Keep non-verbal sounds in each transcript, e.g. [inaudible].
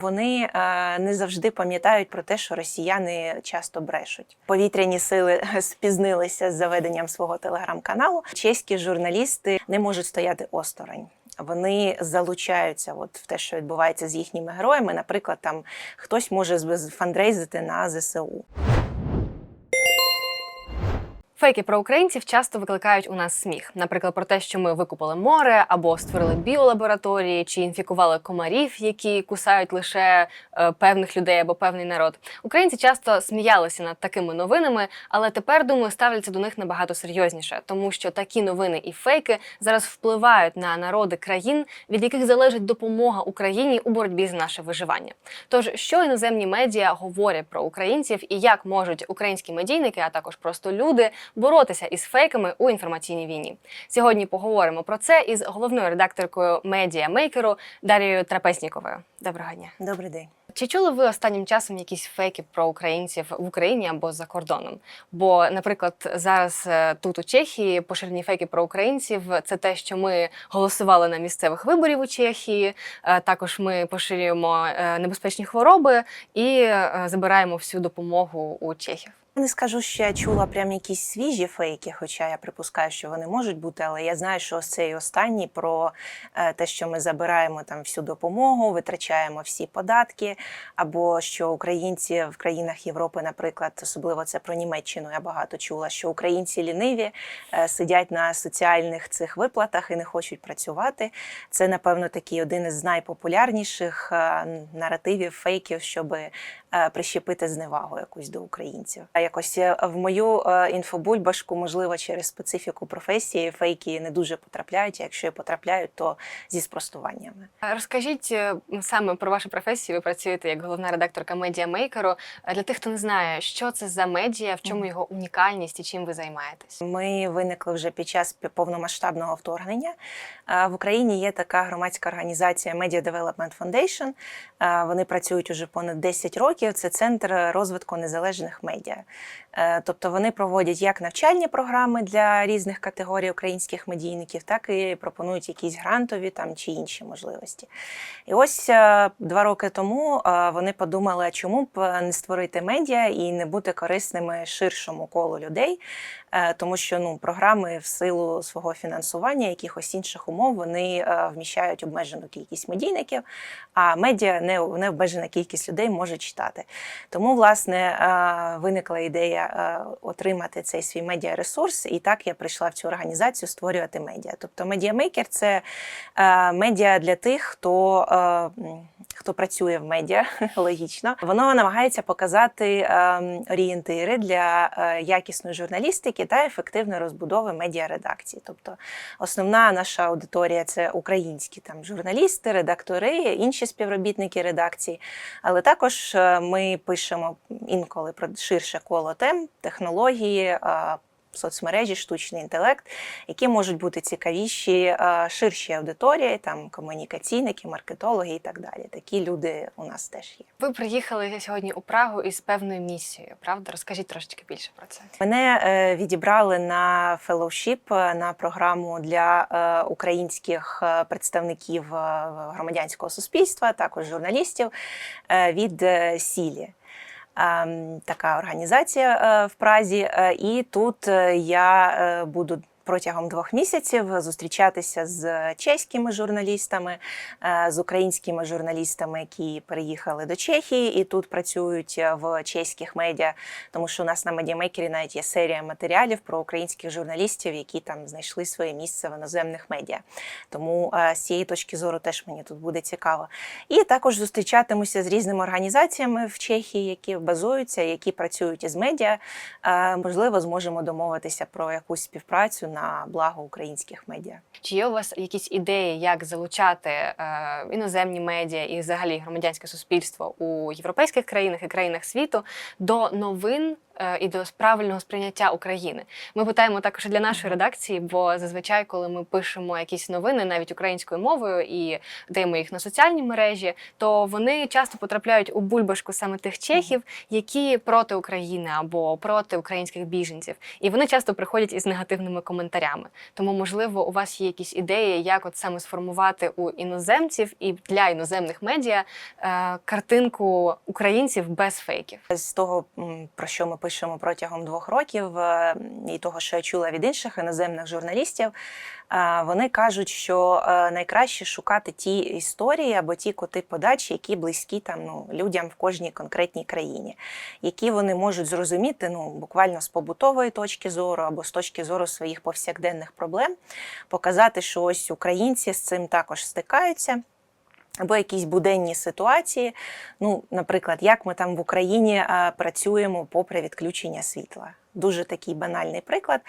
Вони е, не завжди пам'ятають про те, що росіяни часто брешуть. Повітряні сили [laughs] спізнилися з заведенням свого телеграм-каналу. Чеські журналісти не можуть стояти осторонь. Вони залучаються от в те, що відбувається з їхніми героями. Наприклад, там хтось може фандрейзити на ЗСУ. Фейки про українців часто викликають у нас сміх, наприклад, про те, що ми викупили море або створили біолабораторії, чи інфікували комарів, які кусають лише е, певних людей або певний народ. Українці часто сміялися над такими новинами, але тепер думаю, ставляться до них набагато серйозніше, тому що такі новини і фейки зараз впливають на народи країн, від яких залежить допомога Україні у боротьбі за наше виживання. Тож, що іноземні медіа говорять про українців і як можуть українські медійники, а також просто люди, боротися із фейками у інформаційній війні. Сьогодні поговоримо про це із головною редакторкою медіамейкеру Дарією Трапезніковою. Доброго дня. Добрий день. Чи чули ви останнім часом якісь фейки про українців в Україні або за кордоном? Бо, наприклад, зараз е, тут у Чехії поширені фейки про українців. Це те, що ми голосували на місцевих виборів у Чехії. Е, Також ми поширюємо е, небезпечні хвороби і забираємо всю допомогу у чехів. Не скажу, що я чула прям якісь свіжі фейки, хоча я припускаю, що вони можуть бути, але я знаю, що ось цей останній про е, те, що ми забираємо там всю допомогу, витрачаємо всі податки, або що українці в країнах Європи, наприклад, особливо це про Німеччину, я багато чула, що українці ліниві е, сидять на соціальних цих виплатах і не хочуть працювати. Це, напевно, такий один із найпопулярніших е, наративів, фейків, щоб прищепити зневагу якусь до українців. Якось е, в мою е, інфобульбашку, можливо, через специфіку професії фейки не дуже потрапляють. а Якщо і потрапляють, то зі спростуваннями. Розкажіть е, саме про вашу професію. Ви працюєте як головна редакторка медіамейкеру. Для тих, хто не знає, що це за медіа, в чому його унікальність і чим ви займаєтесь. Ми виникли вже під час повномасштабного вторгнення. В Україні є така громадська організація Media Development Foundation. Вони працюють уже понад 10 років. Це центр розвитку незалежних медіа. Е, Тобто вони проводять як навчальні програми для різних категорій українських медійників, так і пропонують якісь грантові там чи інші можливості. І ось е, два роки тому е, вони подумали, чому б не створити медіа і не бути корисними ширшому колу людей, тому що ну програми в силу свого фінансування, якихось інших умов, вони е, вміщають обмежену кількість медійників, а медіа не, не обмежена кількість людей може читати. Тому, власне, е, виникла ідея е, отримати цей свій медіаресурс, і так я прийшла в цю організацію створювати медіа. Тобто медіамейкер це е, медіа для тих, хто. Е, Хто працює в медіа, [laughs] логічно, воно намагається показати е, орієнтири для е, якісної журналістики та ефективної розбудови медіаредакції. Тобто основна наша аудиторія це українські там журналісти, редактори, інші співробітники редакції. Але також е, ми пишемо інколи про ширше коло тем, технології. Соцмережі, штучний інтелект, які можуть бути цікавіші ширшій аудиторії, там комунікаційники, маркетологи і так далі. Такі люди у нас теж є. Ви приїхали сьогодні у Прагу із певною місією, правда? Розкажіть трошечки більше про це. Мене е, відібрали на феллоушіп, е, на програму для е, українських представників громадянського суспільства, також журналістів від Сілі. Ем, Така організація е, в Празі, Е, і тут е, я буду. Протягом двох місяців зустрічатися з чеськими журналістами, е, з українськими журналістами, які переїхали до Чехії і тут працюють е, в чеських медіа, тому що у нас на медіамейкері навіть є серія матеріалів про українських журналістів, які там знайшли своє місце в іноземних медіа. Тому е, з цієї точки зору теж мені тут буде цікаво. І також зустрічатимуся з різними організаціями в Чехії, які базуються, які працюють із медіа. Можливо, зможемо домовитися про якусь співпрацю на благо українських медіа. Чи є у вас якісь ідеї, як залучати е, іноземні медіа і взагалі громадянське суспільство у європейських країнах і країнах світу до новин і до правильного сприйняття України. Ми питаємо також і для нашої редакції, бо зазвичай, коли ми пишемо якісь новини навіть українською мовою і даємо їх на соціальні мережі, то вони часто потрапляють у бульбашку саме тих чехів, які проти України або проти українських біженців, і вони часто приходять із негативними коментарями. Тому, можливо, у вас є якісь ідеї, як от саме сформувати у іноземців і для іноземних медіа е, картинку українців без фейків. З того, про що ми пишемо протягом двох років, е, і того, що я чула від інших іноземних журналістів, е, вони кажуть, що е, найкраще шукати ті історії або ті коти подачі, які близькі там ну, людям в кожній конкретній країні, які вони можуть зрозуміти ну, буквально з побутової точки зору або з точки зору своїх повсякденних проблем, показати, що ось українці з цим також стикаються. Або якісь буденні ситуації. Ну, наприклад, як ми там в Україні працюємо попри відключення світла. Дуже такий банальний приклад.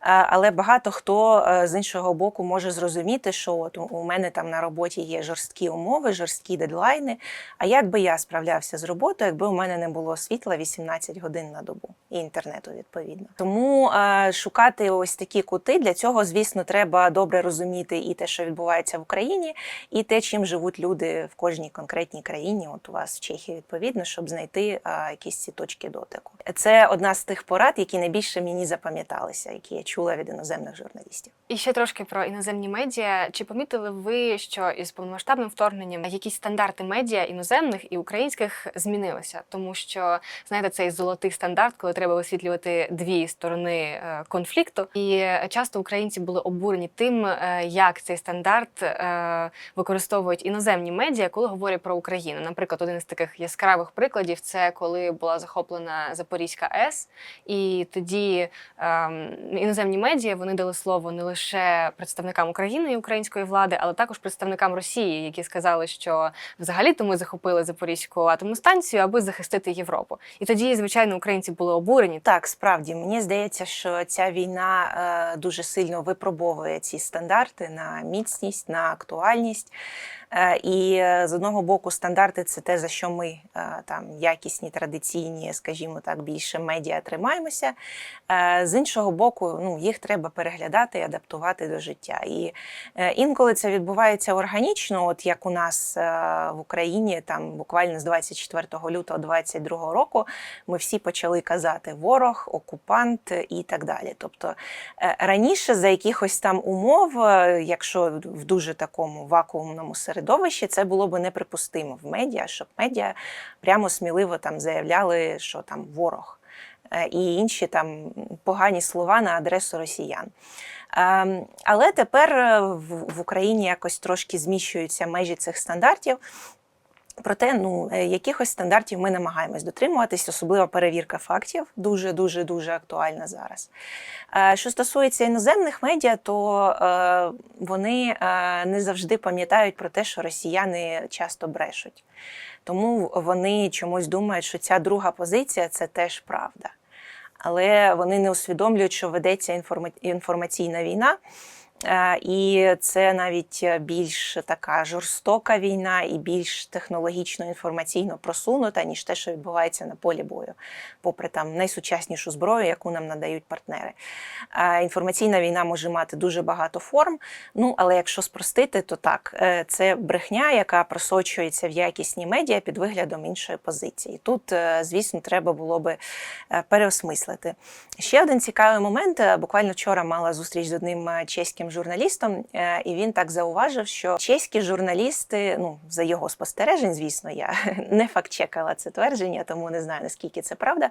Але багато хто е, з іншого боку може зрозуміти, що от у- у мене там на роботі є жорсткі умови, жорсткі дедлайни. А як би я справлявся з роботою, якби у мене не було світла 18 годин на добу і інтернету відповідно. Тому е, шукати ось такі кути для цього, звісно, треба добре розуміти і те, що відбувається в Україні, і те, чим живуть люди в кожній конкретній країні. От у вас в Чехії відповідно, щоб знайти якісь ці точки дотику. Це одна з тих порад, які найбільше мені запам'яталися, які я чула від іноземних журналістів. І ще трошки про іноземні медіа. Чи помітили ви, що із повномасштабним вторгненням якісь стандарти медіа іноземних і українських змінилися? Тому що знаєте, цей золотий стандарт, коли треба висвітлювати дві сторони е, конфлікту, і часто українці були обурені тим, е, як цей стандарт е, використовують іноземні медіа, коли говорять про Україну. Наприклад, один із таких яскравих прикладів це коли була захоплена Запорізька АЕС, і тоді ем, іноземні медіа вони дали слово не лише представникам України і української влади, але також представникам Росії, які сказали, що взагалі-то ми захопили Запорізьку атомну станцію, аби захистити Європу. І тоді, звичайно, українці були обурені. Так, справді мені здається, що ця війна е, дуже сильно випробовує ці стандарти на міцність, на актуальність. Е, І е, з одного боку, стандарти це те, за що ми е, там якісні, традиційні, скажімо так, більше медіа тримаємося. З іншого боку, ну їх треба переглядати і адаптувати до життя. І інколи це відбувається органічно, от як у нас в Україні, там буквально з 24 лютого 2022 року, ми всі почали казати ворог, окупант і так далі. Тобто раніше за якихось там умов, якщо в дуже такому вакуумному середовищі, це було б неприпустимо в медіа, щоб медіа прямо сміливо там заявляли, що там ворог. е, І інші там погані слова на адресу росіян. Ем, Але тепер е, в Україні якось трошки зміщуються межі цих стандартів. Проте, ну е, якихось стандартів ми намагаємось дотримуватись, особливо перевірка фактів, дуже дуже дуже актуальна зараз. Е, Що стосується іноземних медіа, то е, вони не завжди пам'ятають про те, що росіяни часто брешуть. Тому вони чомусь думають, що ця друга позиція це теж правда. Але вони не усвідомлюють, що ведеться інформаційна війна. Е, І це навіть більш така жорстока війна і більш технологічно інформаційно просунута, ніж те, що відбувається на полі бою, попри там найсучаснішу зброю, яку нам надають партнери. Е, Інформаційна війна може мати дуже багато форм. Ну але якщо спростити, то так, е, це брехня, яка просочується в якісні медіа під виглядом іншої позиції. Тут, звісно, треба було би переосмислити. Ще один цікавий момент. Буквально вчора мала зустріч з одним е, чеським журналістом, е, і він так зауважив, що чеські журналісти, ну за його спостережень, звісно, я [laughs] не факт-чекала це твердження, тому не знаю наскільки це правда.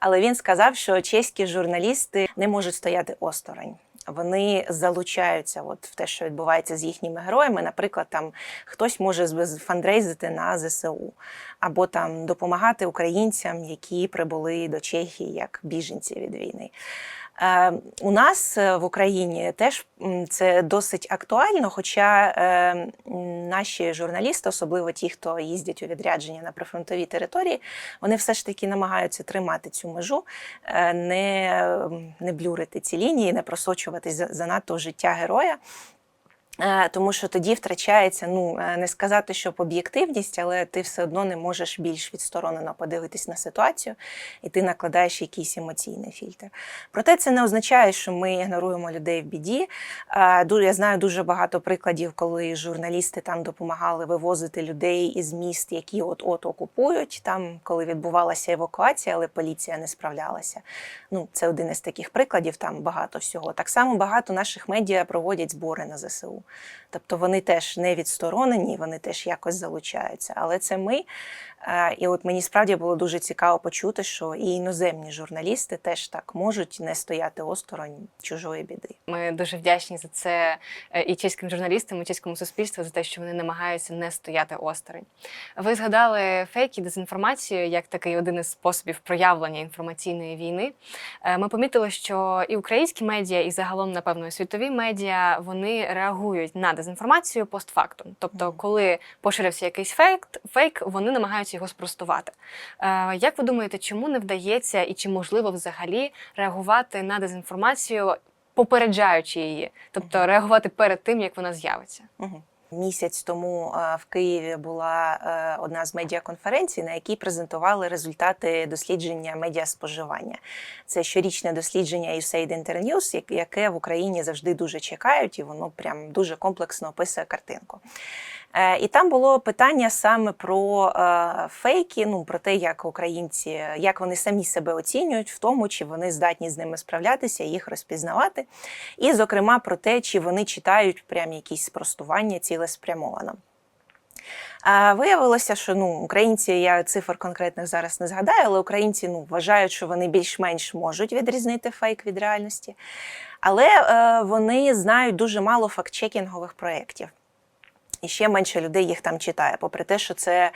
Але він сказав, що чеські журналісти не можуть стояти осторонь. Вони залучаються от в те, що відбувається з їхніми героями. Наприклад, там хтось може фандрейзити на ЗСУ, або там допомагати українцям, які прибули до Чехії як біженці від війни. Е, у нас е, в Україні теж це досить актуально, хоча е, наші журналісти, особливо ті, хто їздять у відрядження на прифронтові території, вони все ж таки намагаються тримати цю межу, не, не блюрити ці лінії, не просочуватись за- занадто в життя героя. Е, Тому що тоді втрачається, ну е, не сказати, що об'єктивність, але ти все одно не можеш більш відсторонено подивитись на ситуацію, і ти накладаєш якийсь емоційний фільтр. Проте це не означає, що ми ігноруємо людей в біді. Е, Я знаю дуже багато прикладів, коли журналісти там допомагали вивозити людей із міст, які от-от окупують, там коли відбувалася евакуація, але поліція не справлялася. Ну, це один із таких прикладів, там багато всього. Так само багато наших медіа проводять збори на ЗСУ. Тобто вони теж не відсторонені, вони теж якось залучаються. Але це ми. Е, І от мені справді було дуже цікаво почути, що і іноземні журналісти теж так можуть не стояти осторонь чужої біди. Ми дуже вдячні за це е, і чеським журналістам, і чеському суспільству за те, що вони намагаються не стояти осторонь. Ви згадали фейки, дезінформацію як такий один із способів проявлення інформаційної війни. Е, Ми помітили, що і українські медіа, і загалом, напевно, світові медіа вони реагують на дезінформацію постфактум. Тобто, коли поширився якийсь фейк, фейк, вони намагаються його спростувати. Е, Як ви думаєте, чому не вдається і чи можливо взагалі реагувати на дезінформацію, попереджаючи її, тобто реагувати перед тим, як вона з'явиться? Мгм. Місяць тому в Києві була е, одна з медіаконференцій, на якій презентували результати дослідження медіаспоживання. Це щорічне дослідження USAID Internews, яке в Україні завжди дуже чекають, і воно прям дуже комплексно описує картинку. Е, І там було питання саме про е, фейки, ну про те, як українці, як вони самі себе оцінюють, в тому, чи вони здатні з ними справлятися, їх розпізнавати. І, зокрема, про те, чи вони читають прям якісь спростування цілеспрямовано. А виявилося, що ну, українці, я цифр конкретних зараз не згадаю, але українці ну, вважають, що вони більш-менш можуть відрізнити фейк від реальності. Але е, вони знають дуже мало фактчекінгових проєктів. І ще менше людей їх там читає, попри те, що це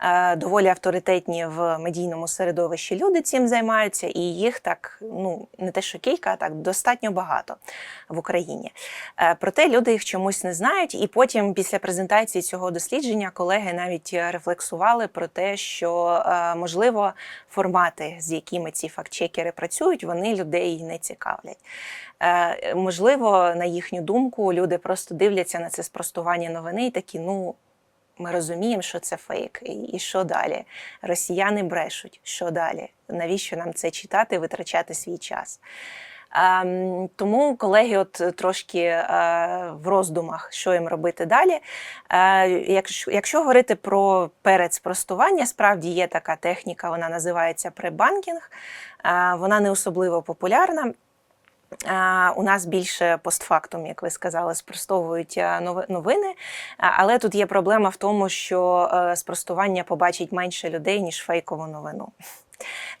е, доволі авторитетні в медійному середовищі люди цим займаються, і їх так ну не те, що кілька, а так достатньо багато в Україні. Е, проте люди їх чомусь не знають. І потім, після презентації цього дослідження, колеги навіть рефлексували про те, що е, можливо формати, з якими ці фактчекери працюють, вони людей не цікавлять. Е, Можливо, на їхню думку, люди просто дивляться на це спростування новини і такі, ну. Ми розуміємо, що це фейк, і що далі? Росіяни брешуть. Що далі? Навіщо нам це читати, витрачати свій час? Ем, тому колеги, от трошки е, в роздумах, що їм робити далі. Е, якщо, якщо говорити про передспростування, справді є така техніка, вона називається пребанкінг. Е, вона не особливо популярна. У нас більше постфактум, як ви сказали, спростовують е, новини. Але тут є проблема в тому, що е, спростування побачить менше людей, ніж фейкову новину.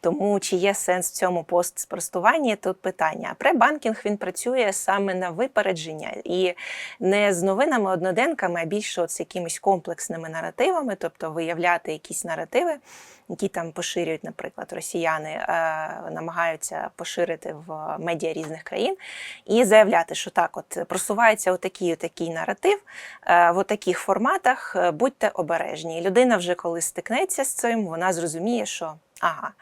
Тому чи є сенс в цьому постспростуванні, тут питання. А пребанкінг він працює саме на випередження і не з новинами одноденками, а більше от з якимись комплексними наративами, тобто виявляти якісь наративи, які там поширюють, наприклад, росіяни е, намагаються поширити в медіа різних країн, і заявляти, що так, от просувається отакий, отакий наратив е, в отаких форматах, е, будьте обережні. І людина вже коли стикнеться з цим, вона зрозуміє, що. Ага,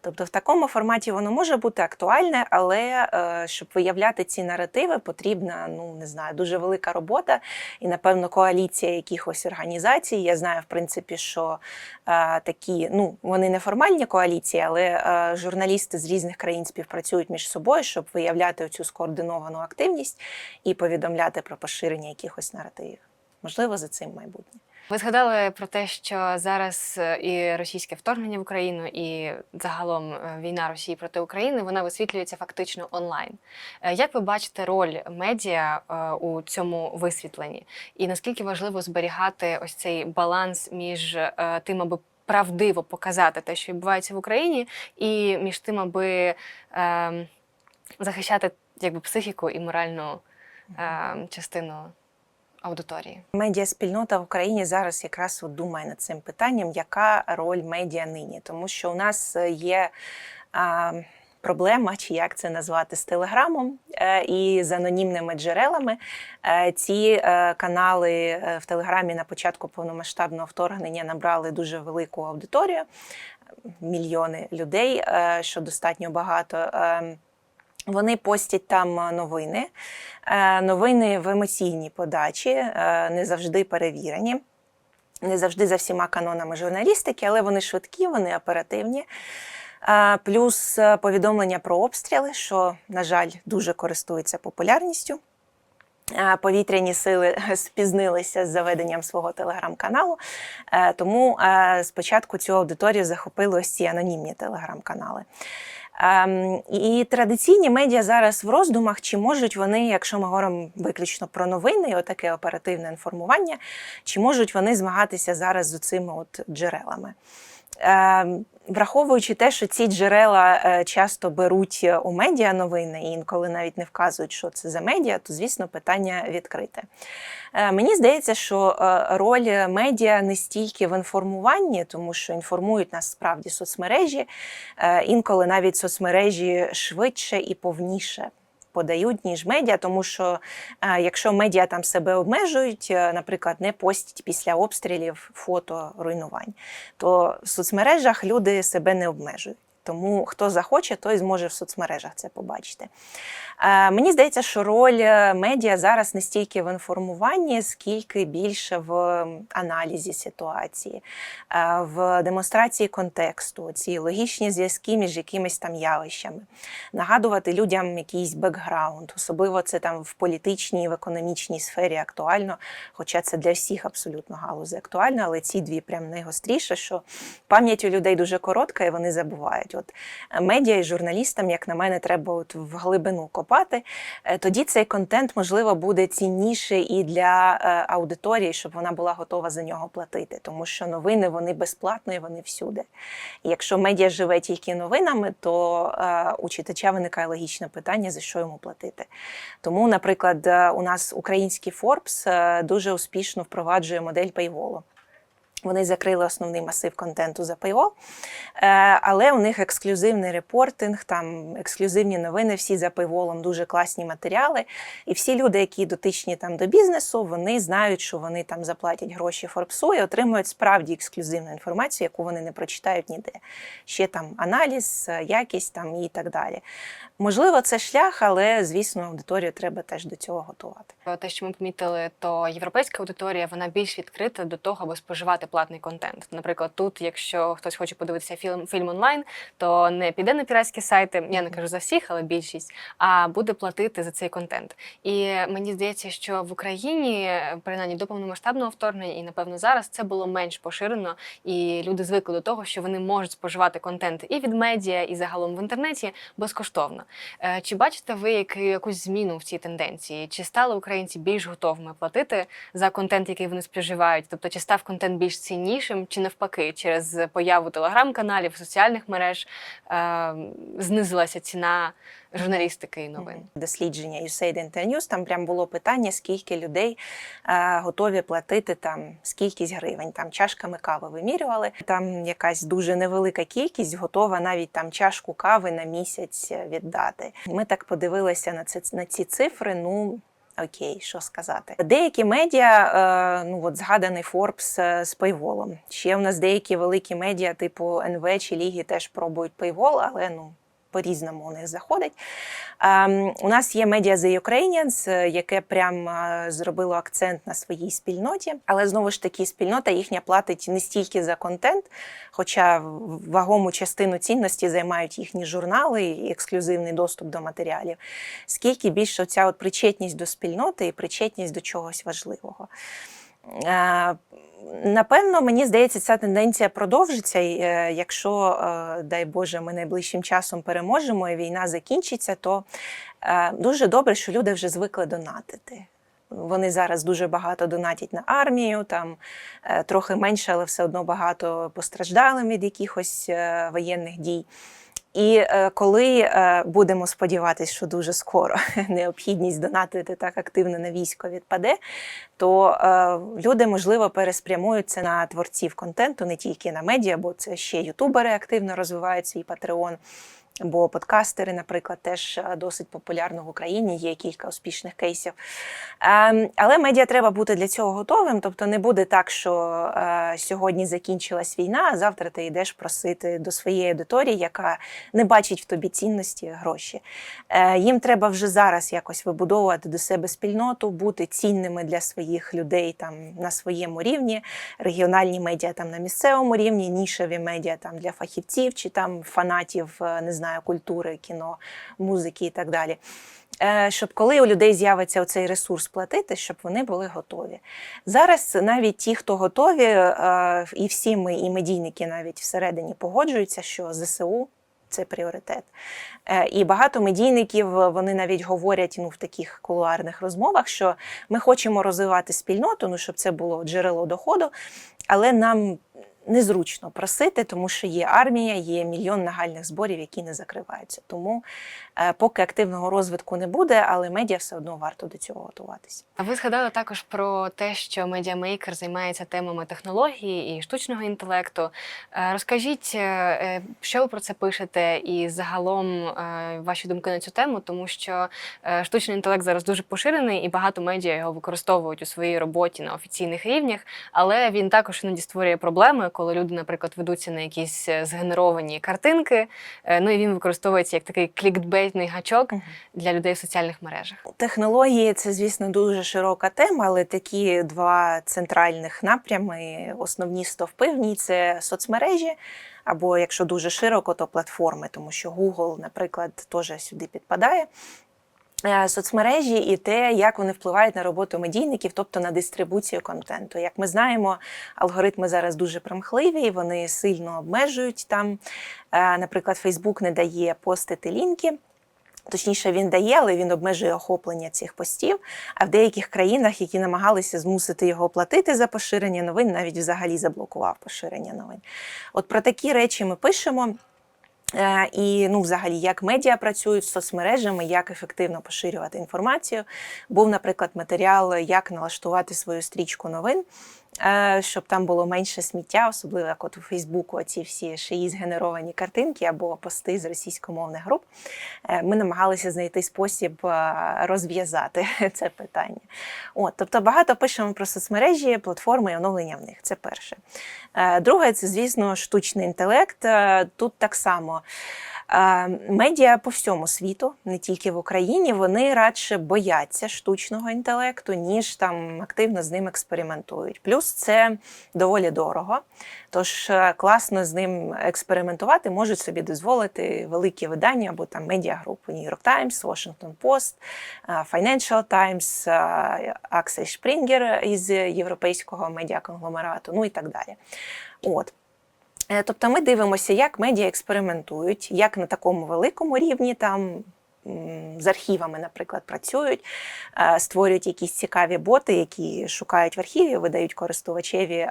тобто в такому форматі воно може бути актуальне, але е, щоб виявляти ці наративи, потрібна ну не знаю, дуже велика робота і напевно коаліція якихось організацій. Я знаю, в принципі, що е, такі, ну вони не формальні коаліції, але е, журналісти з різних країн співпрацюють між собою, щоб виявляти цю скоординовану активність і повідомляти про поширення якихось наративів. Можливо, за цим майбутнє. Ви згадали про те, що зараз е, і російське вторгнення в Україну, і загалом е, війна Росії проти України вона висвітлюється фактично онлайн. Е, Як ви бачите роль медіа у цьому висвітленні? І наскільки важливо зберігати ось цей баланс між тим, аби правдиво показати те, що відбувається в Україні, і між тим, аби е, захищати якби психіку і моральну е, частину аудиторії? Медіаспільнота в Україні зараз якраз от думає над цим питанням, яка роль медіа нині, тому що у нас е, є. А, Проблема, чи як це назвати, з телеграмом е, і з анонімними джерелами. Е, Ці канали в Телеграмі на початку повномасштабного вторгнення набрали дуже велику аудиторію, мільйони людей, що достатньо багато. Вони постять там е, новини, Е, новини в емоційній подачі, е, не завжди перевірені. Не завжди за всіма канонами журналістики, але вони швидкі, вони оперативні. Плюс повідомлення про обстріли, що, на жаль, дуже користуються популярністю. Повітряні сили [laughs] спізнилися з заведенням свого телеграм-каналу, тому спочатку цю аудиторію захопили ось ці анонімні телеграм-канали. Ем, І традиційні медіа зараз в роздумах, чи можуть вони, якщо ми говоримо виключно про новини, і отаке оперативне інформування, чи можуть вони змагатися зараз з цими от джерелами. Ем, Враховуючи те, що ці джерела е, часто беруть е, у медіа новини і інколи навіть не вказують, що це за медіа, то звісно питання відкрите. Е, Мені здається, що роль медіа не стільки в інформуванні, тому що інформують нас справді соцмережі, інколи навіть соцмережі швидше і повніше. Подають ніж медіа, тому що е, якщо медіа там себе обмежують, е, наприклад, не постять після обстрілів фото руйнувань, то в соцмережах люди себе не обмежують. Тому хто захоче, той зможе в соцмережах це побачити. Е, Мені здається, що роль е, медіа зараз не стільки в інформуванні, скільки більше в аналізі ситуації, е, в демонстрації контексту, ці логічні зв'язки між якимись там явищами, нагадувати людям якийсь бекграунд, особливо це там в політичній, в економічній сфері актуально, хоча це для всіх абсолютно галузи актуально, але ці дві прям найгостріше, що пам'ять у людей дуже коротка і вони забувають. От е, медіа і журналістам, як на мене, треба от в глибину копати. Е, Тоді цей контент, можливо, буде цінніше і для е, аудиторії, щоб вона була готова за нього платити. Тому що новини вони безплатно і вони всюди. І якщо медіа живе тільки новинами, то у читача виникає логічне питання, за що йому платити. Тому, наприклад, у нас український Forbes дуже успішно впроваджує модель пейволу. Вони закрили основний масив контенту за paywall, Е, але у них ексклюзивний репортинг, там ексклюзивні новини, всі за paywall, дуже класні матеріали. І всі люди, які дотичні там до бізнесу, вони знають, що вони там заплатять гроші Форбсу і отримують справді ексклюзивну інформацію, яку вони не прочитають ніде. Ще там аналіз, е, якість там і так далі. Можливо, це шлях, але звісно, аудиторію треба теж до цього готувати. Те, що ми помітили, то європейська аудиторія вона більш відкрита до того, аби споживати платний контент. Наприклад, тут, якщо хтось хоче подивитися фільм, фільм онлайн, то не піде на піратські сайти, я не кажу за всіх, але більшість, а буде платити за цей контент. І мені здається, що в Україні, принаймні до повномасштабного вторгнення, і напевно зараз це було менш поширено, і люди звикли до того, що вони можуть споживати контент і від медіа, і загалом в інтернеті безкоштовно. Е, Чи бачите ви якусь зміну в цій тенденції? Чи стали українці більш готовими платити за контент, який вони споживають? Тобто, чи став контент більш ціннішим, чи навпаки, через появу телеграм-каналів, соціальних мереж е, знизилася ціна журналістики і новин? дослідження USAID Internews, там прям було питання, скільки людей е, готові платити там скількись гривень. Там чашками кави вимірювали. Там якась дуже невелика кількість готова навіть там чашку кави на місяць віддати. Ми так подивилися на це на ці цифри. Ну. Окей, що сказати. Деякі медіа, е, ну от згаданий Форбс е, з пейволом. Ще в нас деякі великі медіа, типу НВ чи Ліги, теж пробують пейвол, але ну по-різному у них заходить. Ем, У нас є Media The Ukrainians, е, яке прям е, зробило акцент на своїй спільноті, але знову ж таки спільнота їхня платить не стільки за контент, хоча вагому частину цінності займають їхні журнали і ексклюзивний доступ до матеріалів, скільки більше ця причетність до спільноти і причетність до чогось важливого. Напевно, мені здається, ця тенденція продовжиться. і, е, Якщо, е, дай Боже, ми найближчим часом переможемо і війна закінчиться, то е, дуже добре, що люди вже звикли донатити. Вони зараз дуже багато донатять на армію, там трохи менше, але все одно багато постраждали від якихось воєнних дій. І е, коли е, будемо сподіватися, що дуже скоро [laughs] необхідність донатити так активно на військо відпаде, то е, люди, можливо, переспрямуються на творців контенту, не тільки на медіа, бо це ще ютубери активно розвивають свій патреон. Бо подкастери, наприклад, теж е, досить популярно в Україні, є кілька успішних кейсів. Ем, Але медіа треба бути для цього готовим. Тобто не буде так, що е, сьогодні закінчилась війна, а завтра ти йдеш просити до своєї аудиторії, яка не бачить в тобі цінності гроші. Е, Їм треба вже зараз якось вибудовувати до себе спільноту, бути цінними для своїх людей там на своєму рівні, регіональні медіа там на місцевому рівні, нішеві медіа там для фахівців чи там фанатів, не знаю, культури, кіно, музики і так далі. Е, Щоб коли у людей з'явиться оцей ресурс платити, щоб вони були готові. Зараз навіть ті, хто готові, е, і всі ми, і медійники навіть всередині погоджуються, що ЗСУ це пріоритет. Е, І багато медійників вони навіть говорять ну, в таких кулуарних розмовах, що ми хочемо розвивати спільноту, ну щоб це було джерело доходу, але нам незручно просити, тому що є армія, є мільйон нагальних зборів, які не закриваються. Тому е, поки активного розвитку не буде, але медіа все одно варто до цього готуватися. А ви згадали також про те, що медіамейкер займається темами технології і штучного інтелекту. Е, Розкажіть, е, що ви про це пишете, і загалом ваші думки на цю тему, тому що штучний інтелект зараз дуже поширений, і багато медіа його використовують у своїй роботі на офіційних рівнях, але він також іноді створює проблеми, коли люди, наприклад, ведуться на якісь е, згенеровані картинки. е, Ну і він використовується як такий клікбейтний гачок для людей в соціальних мережах. Технології це, звісно, дуже широка тема, але такі два центральних напрями, основні стовпи в ній це соцмережі, або якщо дуже широко, то платформи, тому що Google, наприклад, теж сюди підпадає. Е, Соцмережі і те, як вони впливають на роботу медійників, тобто на дистрибуцію контенту. Як ми знаємо, алгоритми зараз дуже примхливі, вони сильно обмежують там. Е, Наприклад, Facebook не дає постити лінки. Точніше, він дає, але він обмежує охоплення цих постів. А в деяких країнах, які намагалися змусити його платити за поширення новин, навіть взагалі заблокував поширення новин. От про такі речі ми пишемо. Е, І ну, взагалі, як медіа працюють з соцмережами, як ефективно поширювати інформацію. Був, наприклад, матеріал, як налаштувати свою стрічку новин, щоб там було менше сміття, особливо як от у Фейсбуку, оці всі шиї згенеровані картинки або пости з російськомовних груп. Е, Ми намагалися знайти спосіб е, розв'язати [laughs] це питання. От, тобто багато пишемо про соцмережі, платформи і оновлення в них. Це перше. Е, Друге, це, звісно, штучний інтелект. Е, Тут так само. Медіа по всьому світу, не тільки в Україні, вони радше бояться штучного інтелекту, ніж там активно з ним експериментують. Плюс це доволі дорого. Тож е, класно з ним експериментувати можуть собі дозволити великі видання або там медіагрупи New York Times, Washington Post, е, Financial Times, е, Axel Springer із європейського медіаконгломерату, ну і так далі. От. Е, Тобто ми дивимося, як медіа експериментують, як на такому великому рівні там. З архівами, наприклад, працюють, е, створюють якісь цікаві боти, які шукають в архіві, видають користувачеві е,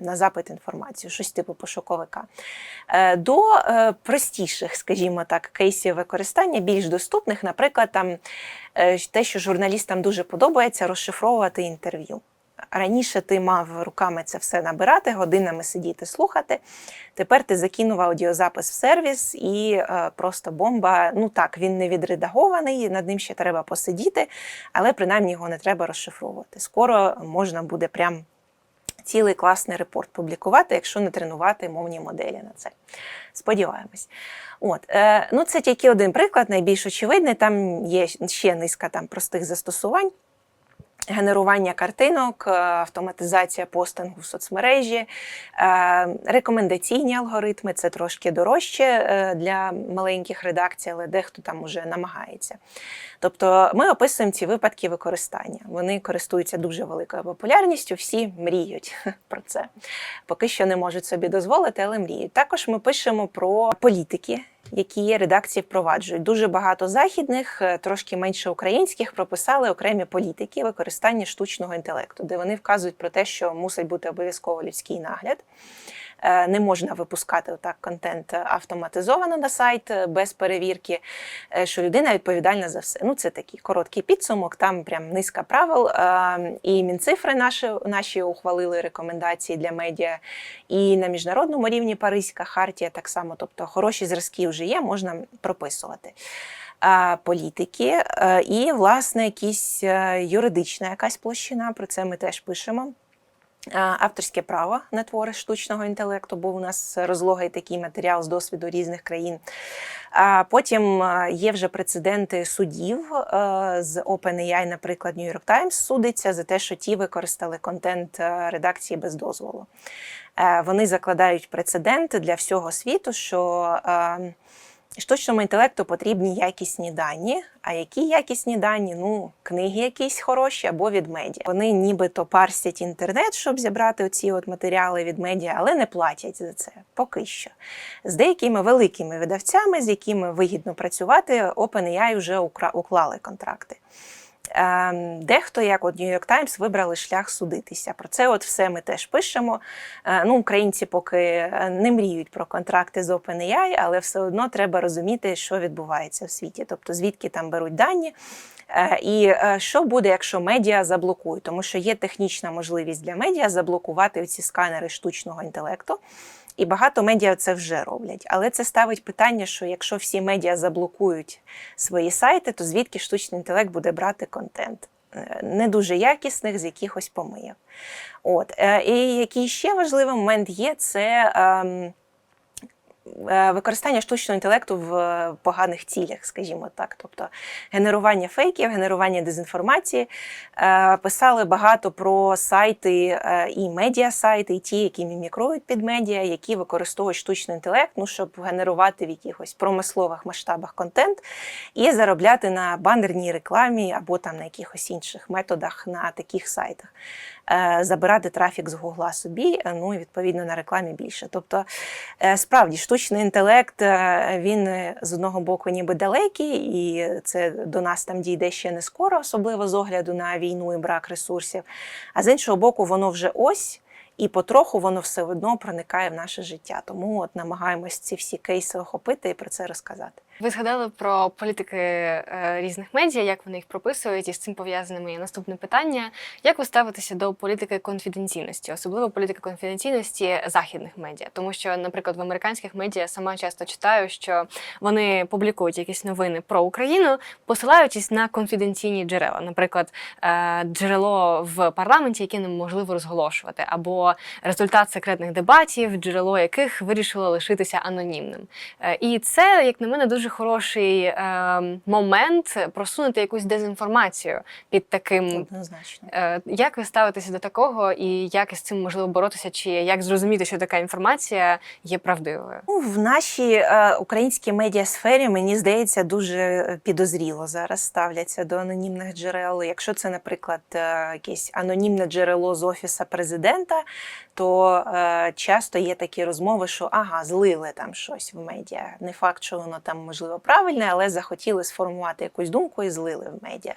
на запит інформацію, щось типу пошуковика. До простіших, скажімо так, кейсів використання, більш доступних, наприклад, там те, що журналістам дуже подобається, розшифровувати інтерв'ю. Раніше ти мав руками це все набирати, годинами сидіти, слухати. Тепер ти закинув аудіозапис в сервіс і е, просто бомба. Ну так, він не відредагований, над ним ще треба посидіти, але принаймні його не треба розшифровувати. Скоро можна буде прям цілий класний репорт публікувати, якщо не тренувати мовні моделі на це. Сподіваємось. От, е, ну це тільки один приклад, найбільш очевидний. Там є ще низка там простих застосувань. Генерування картинок, е, автоматизація постингу в соцмережі, е, рекомендаційні алгоритми це трошки дорожче е, для маленьких редакцій, але дехто там уже намагається. Тобто ми описуємо ці випадки використання. Вони користуються дуже великою популярністю, всі мріють [laughs] про це. Поки що не можуть собі дозволити, але мріють. Також ми пишемо про політики. Які редакції впроваджують дуже багато західних, е, трошки менше українських прописали окремі політики використання штучного інтелекту, де вони вказують про те, що мусить бути обов'язково людський нагляд. Е, Не можна випускати отак контент автоматизовано на сайт е, без перевірки, е, що людина відповідальна за все. Ну, це такий короткий підсумок, там прям низка правил. Е, І мінцифри наші, наші ухвалили рекомендації для медіа. І на міжнародному рівні Паризька хартія так само, тобто хороші зразки вже є, можна прописувати. Політики е, і, власне, якісь е, юридична якась площина, про це ми теж пишемо. Авторське право на твори штучного інтелекту, був у нас розлогий такий матеріал з досвіду різних країн. Потім є вже прецеденти судів з OpenAI, наприклад, New York Times судиться за те, що ті використали контент редакції без дозволу. Вони закладають прецедент для всього світу, що штучному інтелекту потрібні якісні дані. А які якісні дані? Ну, книги якісь хороші або від медіа. Вони нібито парсять інтернет, щоб зібрати оці от матеріали від медіа, але не платять за це поки що. З деякими великими видавцями, з якими вигідно працювати, OpenAI вже уклали контракти. Ем, Дехто, як от York Times, вибрали шлях судитися. Про це от все ми теж пишемо. Е, Ну, українці поки е, не мріють про контракти з OpenAI, але все одно треба розуміти, що відбувається в світі, тобто звідки там беруть дані. Е, І що буде, якщо медіа заблокують? Тому що є технічна можливість для медіа заблокувати ці сканери штучного інтелекту. І багато медіа це вже роблять. Але це ставить питання, що якщо всі медіа заблокують свої сайти, то звідки штучний інтелект буде брати контент? Е, Не дуже якісних з якихось помийок. От. е, І який ще важливий момент є, це ем, використання штучного інтелекту в е, поганих цілях, скажімо так. Тобто генерування фейків, генерування дезінформації. Е, Писали багато про сайти е, і медіа-сайти, і ті, які мімікрують під медіа, які використовують штучний інтелект, ну, щоб генерувати в якихось промислових масштабах контент і заробляти на банерній рекламі або там на якихось інших методах на таких сайтах. Е, Забирати трафік з Гугла собі, е, ну і відповідно на рекламі більше. Тобто, е, справді, штучний інтелект він з одного боку ніби далекий, і це до нас там дійде ще не скоро, особливо з огляду на війну і брак ресурсів. А з іншого боку, воно вже ось. І потроху воно все одно проникає в наше життя. Тому от намагаємось ці всі кейси охопити і про це розказати. Ви згадали про політики е, різних медіа, як вони їх прописують, і з цим пов'язане моє наступне питання. Як ви ставитеся до політики конфіденційності, особливо політики конфіденційності західних медіа? Тому що, наприклад, в американських медіа сама часто читаю, що вони публікують якісь новини про Україну, посилаючись на конфіденційні джерела, наприклад, е, джерело в парламенті, яке неможливо розголошувати, або результат секретних дебатів, джерело яких вирішило лишитися анонімним. Е, І це, як на мене, дуже хороший е, момент просунути якусь дезінформацію під таким. Однозначно. Е, Як ви ставитеся до такого, і як із цим можливо боротися, чи як зрозуміти, що така інформація є правдивою? Ну, в нашій е, українській медіасфері, мені здається, дуже підозріло зараз ставляться до анонімних джерел. Якщо це, наприклад, е, якесь анонімне джерело з офіса президента, то е, часто є такі розмови, що ага, злили там щось в медіа. Не факт, що воно там можливо правильне, але захотіли сформувати якусь думку і злили в медіа.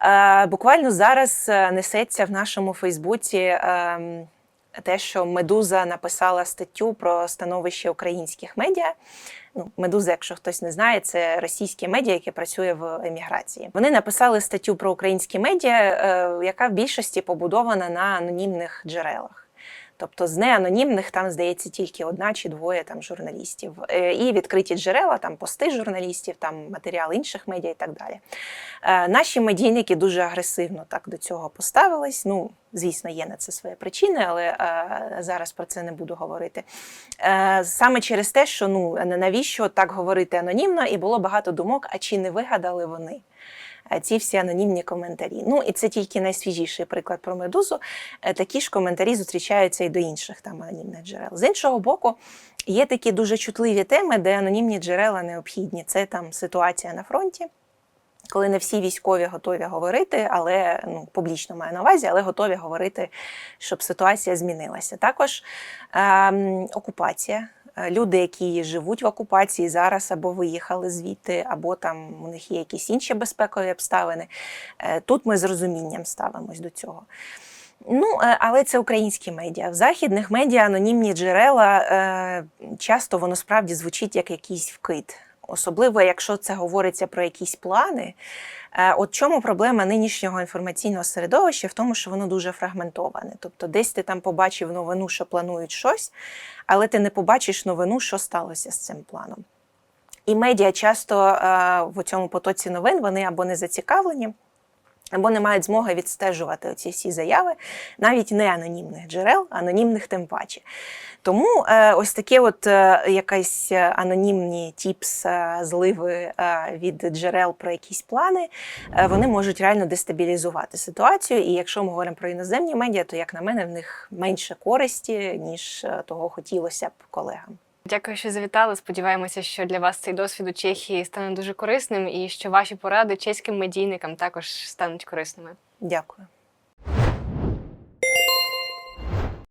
Е, Буквально зараз е, несеться в нашому Фейсбуці ем, те, що Медуза написала статтю про становище українських медіа. Ну, Медуза, якщо хтось не знає, це російське медіа, яке працює в еміграції. Вони написали статтю про українські медіа, е, яка в більшості побудована на анонімних джерелах. Тобто з неанонімних там здається тільки одна чи двоє там журналістів. Е, І відкриті джерела, там пости журналістів, там матеріали інших медіа і так далі. Е, Наші медійники дуже агресивно так до цього поставились. Ну, звісно, є на це свої причини, але е, зараз про це не буду говорити. Саме через те, що ну навіщо так говорити анонімно, і було багато думок, а чи не вигадали вони? Е, Ці всі анонімні коментарі. Ну і це тільки найсвіжіший приклад про медузу. Е, Такі ж коментарі зустрічаються і до інших там анонімних джерел. З іншого боку, є такі дуже чутливі теми, де анонімні джерела необхідні. Це там ситуація на фронті. Коли не всі військові готові говорити, але ну публічно маю на увазі, але готові говорити, щоб ситуація змінилася. Також ем, окупація. Е, Люди, які живуть в окупації зараз або виїхали звідти, або там у них є якісь інші безпекові обставини. Е, Тут ми з розумінням ставимось до цього. Ну, е, але це українські медіа. В західних медіа анонімні джерела часто воно справді звучить як якийсь вкид. Особливо, якщо це говориться про якісь плани. Е, От чому проблема нинішнього інформаційного середовища в тому, що воно дуже фрагментоване. Тобто, десь ти там побачив новину, що планують щось, але ти не побачиш новину, що сталося з цим планом. І медіа часто е, в цьому потоці новин вони або не зацікавлені, або не мають змоги відстежувати оці всі заяви, навіть не анонімних джерел, анонімних тим паче. Тому е, ось такі от е, якась е, анонімні тіпс, зливи від джерел про якісь плани, вони можуть реально дестабілізувати ситуацію. І якщо ми говоримо про іноземні медіа, то як на мене в них менше користі, ніж того хотілося б колегам. Дякую, що завітали. Сподіваємося, що для вас цей досвід у Чехії стане дуже корисним і що ваші поради чеським медійникам також стануть корисними. Дякую.